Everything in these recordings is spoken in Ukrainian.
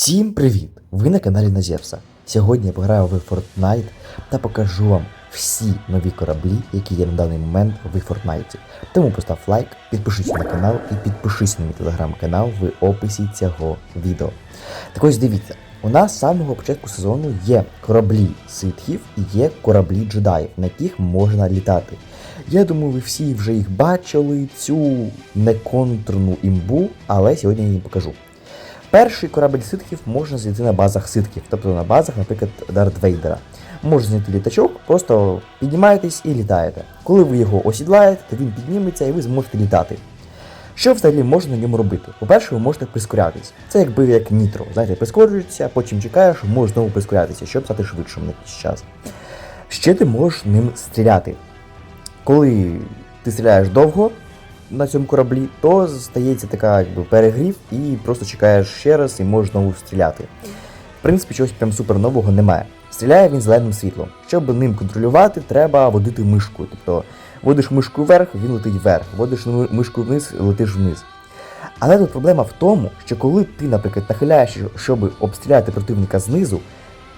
Всім привіт! Ви на каналі Назєвса. Сьогодні я пограю в Fortnite та покажу вам всі нові кораблі, які є на даний момент в Fortnite. Тому постав лайк, підпишись на канал і підпишись на мій телеграм-канал в описі цього відео. Так ось дивіться, у нас з самого початку сезону є кораблі ситхів і є кораблі джедаїв, на яких можна літати. Я думаю, ви всі вже їх бачили, цю неконтурну імбу, але сьогодні я їм покажу. Перший корабель ситхів можна знайти на базах ситхів, тобто на базах, наприклад, Дарт Вейдера. Можна знайти літачок, просто піднімаєтесь і літаєте. Коли ви його осідлаєте, то він підніметься і ви зможете літати. Що взагалі можна на ньому робити? По-перше, ви можете прискорятись. Це якби як нітро. Знаєте, прискорюєшся, потім чекаєш, можеш знову прискорятися, щоб стати швидшим на якийсь час. Ще ти можеш ним стріляти. Коли ти стріляєш довго на цьому кораблі, то стається така якби перегрів і просто чекаєш ще раз і можеш знову стріляти. В принципі, чогось прям супер нового немає. Стріляє він зеленим світлом. Щоб ним контролювати, треба водити мишку. Тобто водиш мишку вверх, він летить вверх, водиш мишку вниз, летиш вниз. Але тут проблема в тому, що коли ти, наприклад, нахиляєшся, щоб обстріляти противника знизу,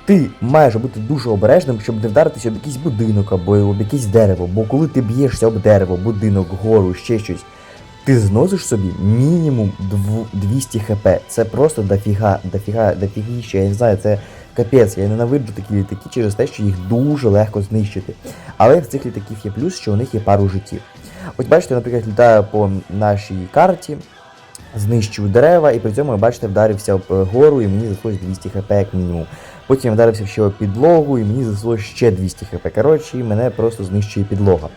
ти маєш бути дуже обережним, щоб не вдаритися об якийсь будинок або об якесь дерево. Бо коли ти б'єшся об дерево, будинок, гору, ще щось, ти зносиш собі мінімум 200 хп. Це просто дофіга, дофіга, дофігіще, я не знаю, це капець. Я ненавиджу такі літаки через те, що їх дуже легко знищити. Але в цих літаків є плюс, що у них є пару життів. Ось бачите, наприклад, літаю по нашій карті, знищую дерева, і при цьому, бачите, вдарився об е, гору, і мені заслось 200 хп як мінімум. Потім я вдарився ще об підлогу, і мені заслось ще 200 хп. Коротше, і мене просто знищує підлога.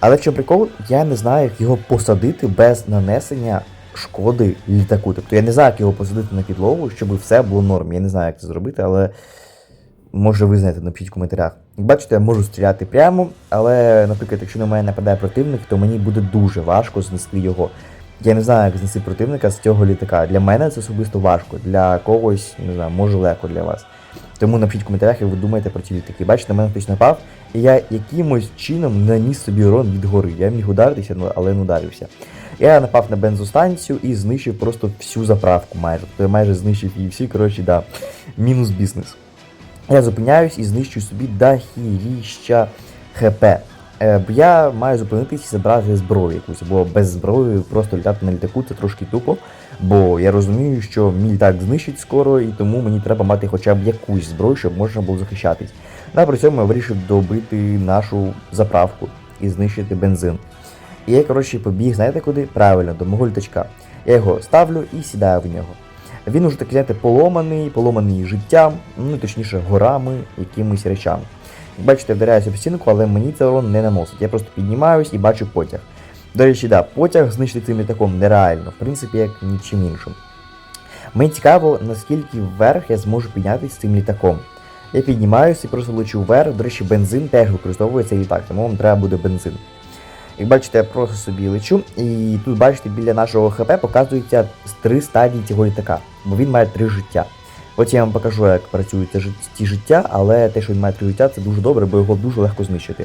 Але в чому прикол, я не знаю, як його посадити без нанесення шкоди літаку. Тобто я не знаю, як його посадити на підлогу, щоб все було норм. Я не знаю, як це зробити, але може ви знаєте, напишіть в коментарях. Бачите, я можу стріляти прямо, але, наприклад, якщо на мене нападає противник, то мені буде дуже важко знести його. Я не знаю, як знести противника з цього літака. Для мене це особисто важко, для когось, не знаю, може легко для вас. Тому напишіть в коментарях, як ви думаєте про ці літаки. Бачите, на мене хтось напав, і я якимось чином наніс собі урон від гори. Я міг ударитися, ну, але не ударився. Я напав на бензостанцію і знищив просто всю заправку майже. Тобто я майже знищив її всі, коротше, да. Мінус бізнес. Я зупиняюсь і знищую собі дахіріща ХП. Е, я маю зупинитись і забрати зброю якусь, бо без зброї просто літати на літаку це трошки тупо. Бо я розумію, що мій літак знищить скоро, і тому мені треба мати хоча б якусь зброю, щоб можна було захищатись. Ну, а при цьому я вирішив добити нашу заправку і знищити бензин. І я, коротше, побіг, знаєте куди? Правильно, до мого літачка. Я його ставлю і сідаю в нього. Він уже так знаєте, поломаний, поломаний життям, ну точніше, горами, якимись речами. Бачите, вдаряюся в стінку, але мені це урон не наносить. Я просто піднімаюсь і бачу потяг. До речі, да, потяг знищити цим літаком нереально, в принципі, як нічим іншим. Мені цікаво, наскільки вверх я зможу піднятися з цим літаком. Я піднімаюся і просто лечу вверх. До речі, бензин теж використовує цей літак, тому вам треба буде бензин. Як бачите, я просто собі лечу, і тут, бачите, біля нашого ХП показується три стадії цього літака, бо він має три життя. От я вам покажу, як працюють ті життя, але те, що він має три життя, це дуже добре, бо його дуже легко знищити.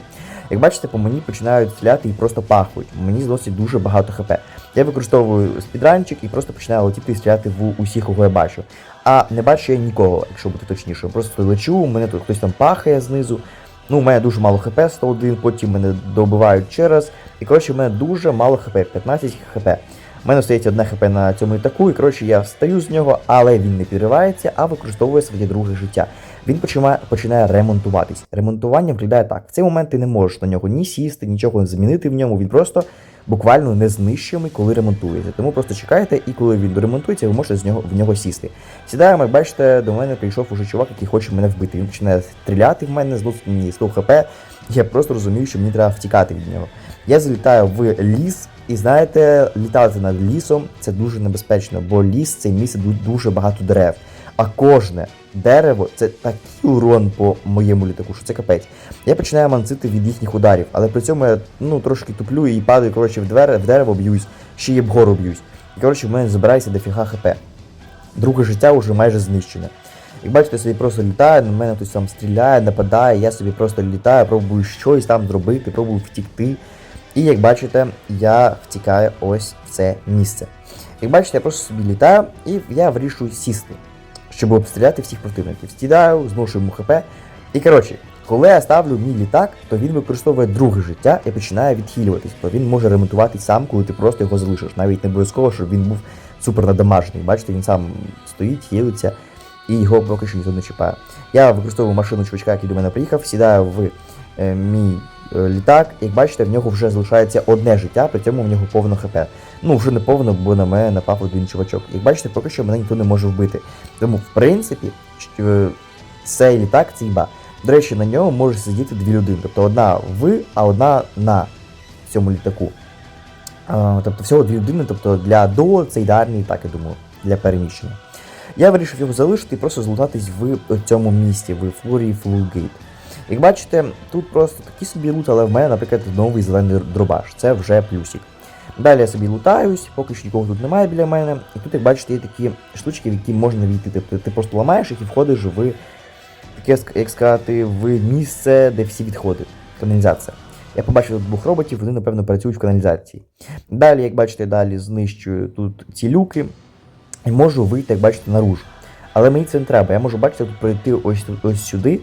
Як бачите, по мені починають стріляти і просто пахнуть. Мені зносить дуже багато хп. Я використовую спідранчик і просто починаю летіти і стріляти в усіх, кого я бачу. А не бачу я нікого, якщо бути точніше. Просто лечу, мене тут хтось там пахає знизу. Ну, у мене дуже мало хп, 101, потім мене добивають ще раз. І коротше, у мене дуже мало хп, 15 хп. У мене стоїть одне хп на цьому літаку, і коротше я встаю з нього, але він не підривається, а використовує своє друге життя. Він починає, починає ремонтуватись. Ремонтування виглядає так. В цей момент ти не можеш на нього ні сісти, нічого змінити в ньому. Він просто буквально незнищимий, коли ремонтується. Тому просто чекайте, і коли він доремонтується, ви можете з нього в нього сісти. Сідаємо, як бачите, до мене прийшов уже чувак, який хоче мене вбити. Він починає стріляти в мене, зносить мені 100 хп. Я просто розумію, що мені треба втікати від нього. Я залітаю в ліс, і знаєте, літати над лісом це дуже небезпечно, бо ліс це місце дуже багато дерев. А кожне дерево це такий урон по моєму літаку, що це капець. Я починаю манцити від їхніх ударів, але при цьому я ну, трошки туплю і падаю коротше, в, двер, в дерево б'юсь, ще й вгору б'юсь. І коротше, в мене забирається дофіга хп. Друге життя вже майже знищене. Як бачите, я собі просто літаю, на мене хтось там стріляє, нападає, я собі просто літаю, пробую щось там зробити, пробую втікти. І як бачите, я втікаю ось в це місце. Як бачите, я просто собі літаю і я вирішую сісти, щоб обстріляти всіх противників. Стідаю, зношую йому хп. І коротше, коли я ставлю мій літак, то він використовує друге життя і починає відхилюватись, то він може ремонтуватись сам, коли ти просто його залишиш. Навіть не обов'язково, щоб він був супер надамажений. Бачите, він сам стоїть, хилиться, і його поки що ніхто не чіпає. Я використовую машину чувачка, який до мене приїхав, сідаю в е, мій літак. Як бачите, в нього вже залишається одне життя, при цьому в нього повно хп. Ну, вже не повно, бо на мене напав один чувачок. Як бачите, поки що мене ніхто не може вбити. Тому, в принципі, е, цей літак це імба. До речі, на ньому може сидіти дві людини. Тобто одна в, а одна на цьому літаку. Тобто всього дві людини, тобто для до це ідеальний літак, я думаю, для переміщення. Я вирішив його залишити і просто злутатись в цьому місті, в Флорі Флугейт. Як бачите, тут просто такий собі лут, але в мене, наприклад, новий зелений дробаш. Це вже плюсик. Далі я собі лутаюсь, поки що нікого тут немає біля мене. І тут, як бачите, є такі штучки, в які можна війти. Тобто ти просто ламаєш їх і входиш в таке, як сказати, в місце, де всі відходи. Каналізація. Я побачив тут двох роботів, вони, напевно, працюють в каналізації. Далі, як бачите, далі знищую тут ці люки і можу вийти, як бачите, наружу. Але мені це не треба. Я можу бачите, тут пройти ось, ось сюди,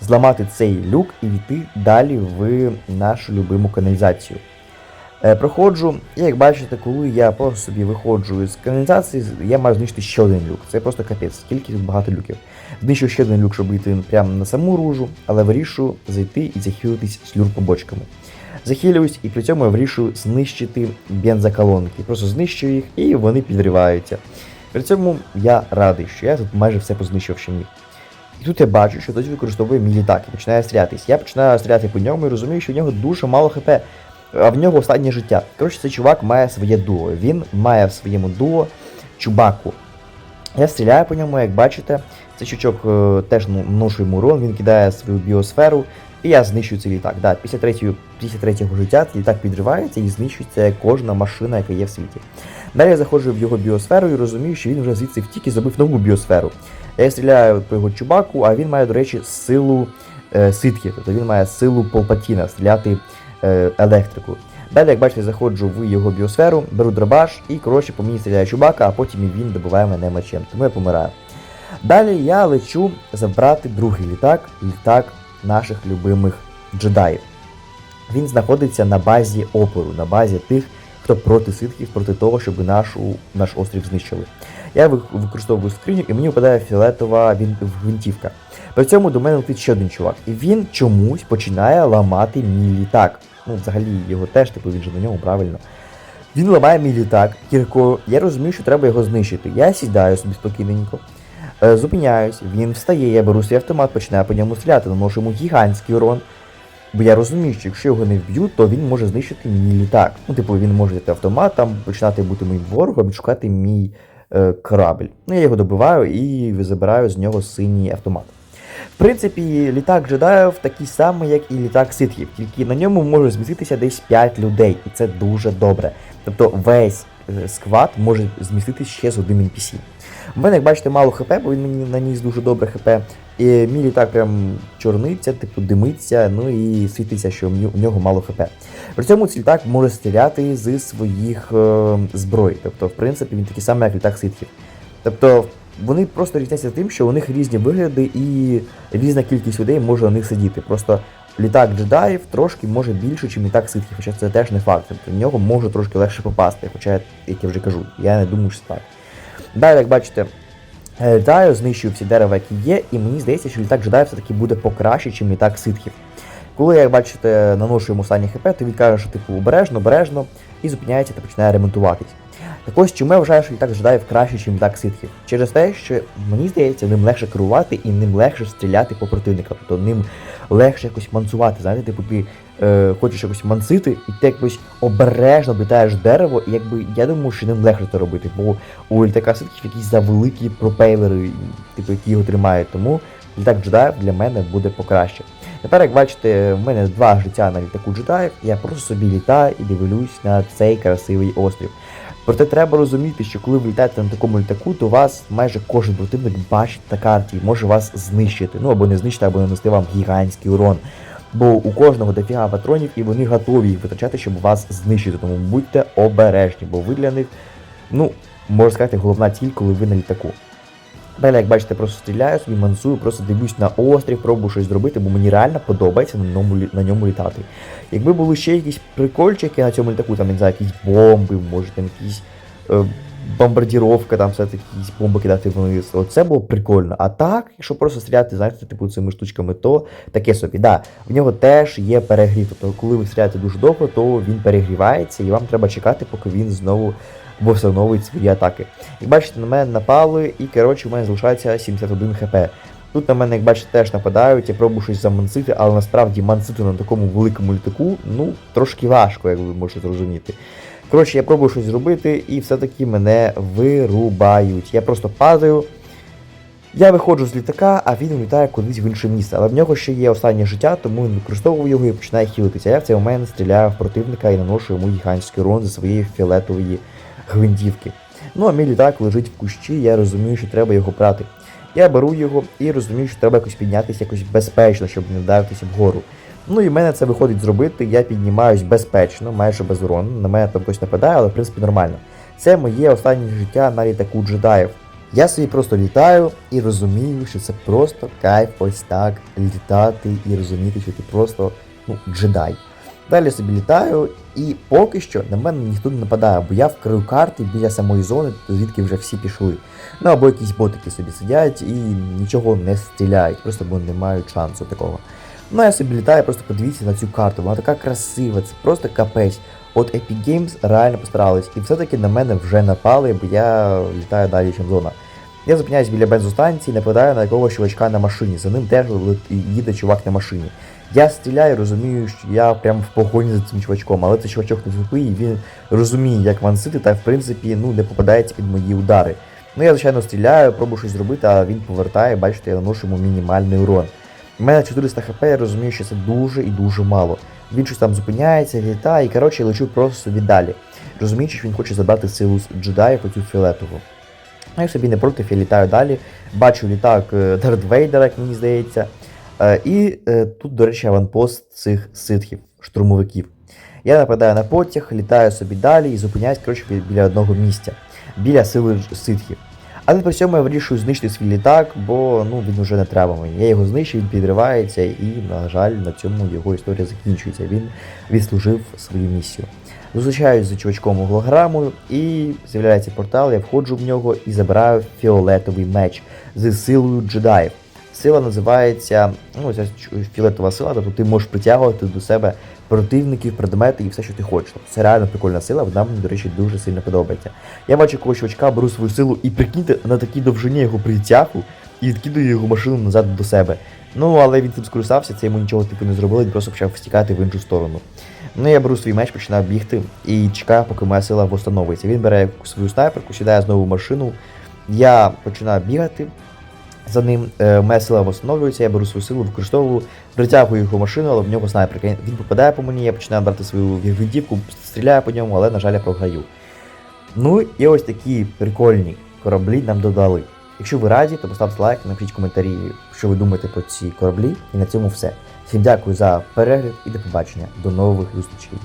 зламати цей люк і йти далі в нашу любиму каналізацію. Е, проходжу, і як бачите, коли я просто собі виходжу з каналізації, я маю знищити ще один люк. Це просто капець, скільки тут багато люків. Знищу ще один люк, щоб йти прямо на саму ружу, але вирішую зайти і захилитись слюр побочками. Захилююсь і при цьому я вирішую знищити бензоколонки. Просто знищую їх і вони підриваються. При цьому я радий, що я тут майже все познищив, що міг. І тут я бачу, що хтось використовує мій літак і починає стрілятись. Я починаю стріляти по ньому і розумію, що в нього дуже мало хп, а в нього останнє життя. Коротше, цей чувак має своє дуо. Він має в своєму дуо чубаку. Я стріляю по ньому, як бачите. Цей чучок е, теж ну, наношу йому урон, він кидає свою біосферу, і я знищую цей літак. Да, після, третього, після третього життя літак підривається і знищується кожна машина, яка є в світі. Далі я заходжу в його біосферу і розумію, що він вже звідси втік і зробив нову біосферу. Я стріляю по його чубаку, а він має, до речі, силу е, ситхів, тобто він має силу Полпатіна стріляти е, електрику. Далі, як бачите, заходжу в його біосферу, беру дробаш і коротше по мені стріляє чубака, а потім він добиває мене мечем. Тому я помираю. Далі я лечу забрати другий літак, літак наших любимих джедаїв. Він знаходиться на базі опору, на базі тих, хто проти ситхів, проти того, щоб нашу, наш острів знищили. Я використовую скриню і мені випадає фіолетова гвинтівка. При цьому до мене летить ще один чувак, і він чомусь починає ламати мій літак. Ну, взагалі, його теж, типу, він же на ньому правильно. Він ламає мій літак, Кірко, я розумію, що треба його знищити. Я сідаю собі спокійненько, е, зупиняюсь, він встає, я беру свій автомат, починаю по ньому стріляти, наношу йому гігантський урон. Бо я розумію, що якщо його не вб'ють, то він може знищити мій літак. Ну, типу, він може взяти автомат, там починати бути моїм ворогом шукати мій е, корабль. Ну, я його добиваю і забираю з нього синій автомат. В принципі, літак джедаїв такий самий, як і літак ситхів, тільки на ньому може зміститися десь 5 людей, і це дуже добре. Тобто весь е, сквад може зміститися ще з одним NPC. У мене, як бачите, мало хп, бо він мені наніс дуже добре хп. І мій літак прям чорниться, типу димиться, ну і світиться, що в нього мало хп. При цьому цей літак може стріляти з своїх е, зброй. Тобто, в принципі, він такий самий, як літак ситхів. Тобто, вони просто різняться тим, що у них різні вигляди і різна кількість людей може на них сидіти. Просто літак джедаїв трошки може більше, ніж літак ситхів, хоча це теж не факт. Тобто в нього може трошки легше попасти, хоча, як я вже кажу, я не думаю, що це так. Далі, як бачите, е, літаю, знищую всі дерева, які є, і мені здається, що літак джедаїв все-таки буде покраще, ніж літак ситхів. Коли, як бачите, наношу йому останній хп, то він каже, що типу обережно, обережно, і зупиняється та починає ремонтуватись. Так ось чому я вважаю, що літак джедаїв краще, ніж літак ситхів? Через те, що мені здається, ним легше керувати і ним легше стріляти по противникам. Тобто ним легше якось мансувати. Знаєте, типу ти е, хочеш якось мансити, і ти якось обережно облітаєш дерево, і якби я думаю, що ним легше це робити, бо у літака ситхів якісь завеликі пропелери, типу, які його тримають. Тому літак джедаїв для мене буде покраще. Тепер, як бачите, в мене два життя на літаку джедаїв, я просто собі літаю і дивлюсь на цей красивий острів. Проте треба розуміти, що коли ви літаєте на такому літаку, то вас майже кожен противник бачить на карті і може вас знищити. Ну або не знищити, або нанести вам гігантський урон. Бо у кожного дофіга патронів і вони готові їх витрачати, щоб вас знищити. Тому будьте обережні, бо ви для них ну, можна сказати, головна ціль, коли ви на літаку. Далі, як бачите, просто стріляю собі, мансую, просто дивлюсь на острів, пробую щось зробити, бо мені реально подобається на ньому, на ньому літати. Якби були ще якісь прикольчики на цьому літаку, там, не знаю, якісь бомби, може там якісь е, бомбардіровка, там все-таки якісь бомби кидати вниз. Оце було прикольно. А так, якщо просто стріляти, знаєте, типу цими штучками, то таке собі. Да, в нього теж є перегрів. Тобто, коли ви стріляєте дуже довго, то він перегрівається, і вам треба чекати, поки він знову встановить свої атаки. Як бачите, на мене напали, і коротше, у мене залишається 71 хп. Тут на мене, як бачите, теж нападають, я пробую щось замансити, але насправді мансити на такому великому літаку, ну, трошки важко, як ви можете зрозуміти. Коротше, я пробую щось зробити, і все-таки мене вирубають. Я просто падаю. Я виходжу з літака, а він улітає кудись в інше місце. Але в нього ще є останнє життя, тому він використовує його і починає хілитися. Я в цей момент стріляю в противника і наношу йому гігантський урон зі своєї фіолетової гвинтівки. Ну а мій літак лежить в кущі, я розумію, що треба його брати. Я беру його і розумію, що треба якось піднятися якось безпечно, щоб не вдаритися вгору. Ну і в мене це виходить зробити, я піднімаюсь безпечно, майже без урону. На мене там хтось нападає, але в принципі нормально. Це моє останнє життя на літаку джедаїв. Я собі просто літаю і розумію, що це просто кайф ось так літати і розуміти, що ти просто ну, джедай. Далі собі літаю, і поки що на мене ніхто не нападає, бо я в краю карти біля самої зони, звідки вже всі пішли. Ну або якісь ботики собі сидять і нічого не стріляють, просто бо не мають шансу такого. Ну, я собі літаю, просто подивіться на цю карту, вона така красива, це просто капець. От Epic Games реально постарались, і все-таки на мене вже напали, бо я літаю далі, ніж зона. Я зупиняюсь біля бензостанції, нападаю на якогось чувачка на машині. За ним теж їде чувак на машині. Я стріляю, розумію, що я прям в погоні за цим чувачком, але цей чувачок не тупий, і він розуміє, як вансити, та в принципі ну, не попадається під мої удари. Ну я, звичайно, стріляю, пробую щось зробити, а він повертає, бачите, я наношу йому мінімальний урон. У мене 400 хп, я розумію, що це дуже і дуже мало. Він щось там зупиняється, літає, і коротше я лечу просто собі далі. Розуміючи, що він хоче забрати силу з джедаїв оцю фіолетову. Ну, Я собі не проти, я літаю далі. Бачу літак е, Дарт Вейдера, як мені здається. Е, І е, тут, до речі, аванпост цих ситхів, штурмовиків. Я нападаю на потяг, літаю собі далі і зупиняюсь коротше, біля одного місця, біля сили ситхів. Але при цьому я вирішую знищити свій літак, бо ну, він вже не треба мені. Я його знищив, він підривається, і, на жаль, на цьому його історія закінчується. Він відслужив свою місію. Зустрічаюсь з чувачком голограмою, і з'являється портал, я входжу в нього і забираю фіолетовий меч з силою джедаїв. Сила називається, ну, ця фіолетова сила, тобто ти можеш притягувати до себе противників, предмети і все, що ти хочеш. Тобто це реально прикольна сила, вона мені, до речі, дуже сильно подобається. Я бачу якогось чувачка, беру свою силу і прикиньте, на такій довжині його притягу і відкидаю його машину назад до себе. Ну, але він цим скористався, це йому нічого типу не зробило, він просто почав стікати в іншу сторону. Ну, я беру свій меч, починаю бігти і чекаю, поки моя сила восстановиться. Він бере свою снайперку, сідає знову в машину. Я починаю бігати за ним. Е, моя сила восстановлюється, я беру свою силу, використовую, притягую його машину, але в нього снайперка. Він попадає по мені, я починаю брати свою гвинтівку, стріляю по ньому, але, на жаль, я програю. Ну і ось такі прикольні кораблі нам додали. Якщо ви раді, то поставте лайк, напишіть коментарі, що ви думаєте про ці кораблі. І на цьому все. Всім дякую за перегляд і до побачення. До нових зустрічей.